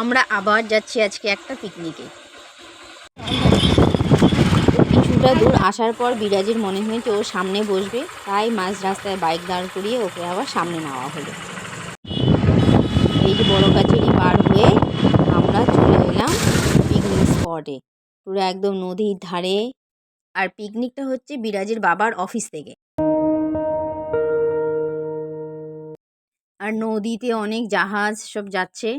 আমরা আবার যাচ্ছি আজকে একটা পিকনিকে। কিছুটা দূর আসার পর বিরাজের মনে হয়েছে ও সামনে বসবে, তাই মাঝ রাস্তায় বাইক দাঁড় করিয়ে ওকে আবার সামনে নেওয়া হলো। এই যে বড় গাছেরই পার হয়ে আমরা চলে এলাম পিকনিক স্পটে পুরো একদম নদীর ধারে। আর পিকনিকটা হচ্ছে বিরাজের বাবার অফিস থেকে। আর নদীতে অনেক জাহাজ সব যাচ্ছে।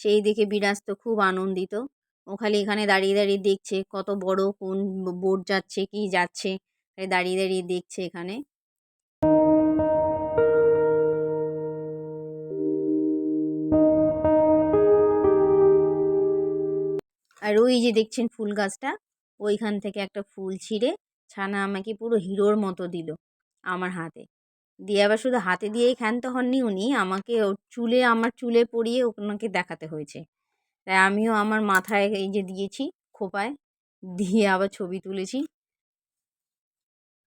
সেই দেখে বিরাজ তো খুব আনন্দিত। ও খালি এখানে দাঁড়িয়ে দাঁড়িয়ে দেখছে কত বড় কোন বোট যাচ্ছে, কি যাচ্ছে। দাঁড়িয়ে দাঁড়িয়ে দেখছে এখানে। আর ওই যে দেখছেন ফুল গাছটা, ওইখান থেকে একটা ফুল ছিঁড়ে ছানা আমাকে পুরো হিরোর মতো দিল আমার হাতে। দিয়ে আবার শুধু হাতে দিয়েই ক্ষান্ত হননি উনি, আমাকে চুলে, আমার চুলে পরিয়ে ওনাকে দেখাতে হয়েছে। তাই আমিও আমার মাথায় এই যে দিয়েছি খোপায়, দিয়ে আবার ছবি তুলেছি।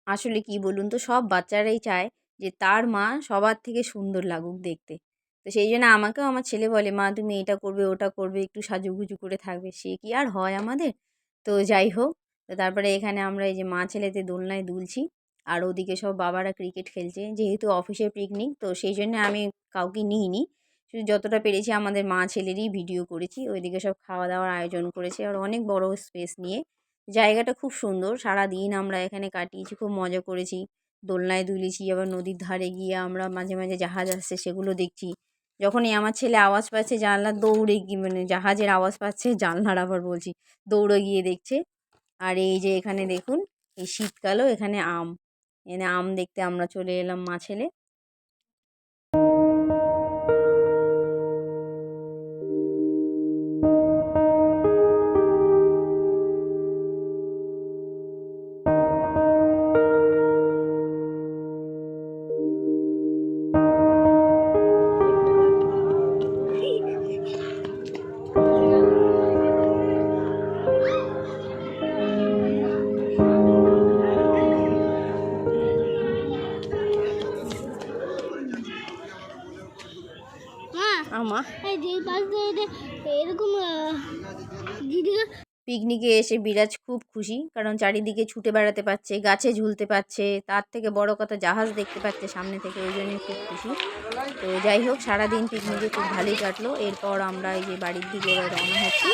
আসলে কি বলুন তো, সব বাচ্চারাই চায় যে তার মা সবার থেকে সুন্দর লাগুক দেখতে। তো সেই জন্য আমাকেও আমার ছেলে বলে, মা, তুমি এটা করবে, ওটা করবে, একটু সাজুগুজু করে থাকবে, সে কি আর হয় আমাদের? তো যাই হোক, তো তারপরে এখানে আমরা এই যে মা ছেলেতে দোলনায় দুলছি। আর ওদিকে সব বাবারা ক্রিকেট খেলছে। যেহেতু অফিসের পিকনিক তো সেই জন্য আমি কাউকে নিইনি। শুধু যতটা পেরেছি আমাদের মা ছেলেরই ভিডিও করেছি। ওইদিকে সব খাওয়া দাওয়ার আয়োজন করেছে আর অনেক বড় স্পেস নিয়ে। জায়গাটা খুব সুন্দর সারা দিন আমরা এখানে কাটিয়েছি, খুব মজা করেছি। দোলনায় দুলেছি, আবার নদীর ধারে গিয়ে আমরা মাঝে মাঝে জাহাজ আসছে সেগুলো দেখছি। যখনই আমার ছেলে আওয়াজ পাচ্ছে জানলার দৌড়ে গিয়ে মানে জাহাজের আওয়াজ পাচ্ছে, জানলার আবার বলছি, দৌড়ে গিয়ে দেখছে। আর এই যে এখানে দেখুন, এই শীতকালও এখানে আম। এনে আম দেখতে আমরা চলে এলাম মা ছেলে মা আমা। এই যে পাশ দিয়ে এটা এরকম পিকনিকে এসে বিরাজ খুব খুশি কারণ চারিদিকে ছুটে বেড়াতে পারছে গাছে ঝুলতে পারছে তার থেকে বড় কথা জাহাজ দেখতে পাচ্ছে সামনে থেকে ওই জন্যই খুব খুশি। তো যাই হোক সারাদিন পিকনিকে খুব ভালোই কাটলো। এরপর আমরা এই যে বাড়ির দিকে রওনা হচ্ছি।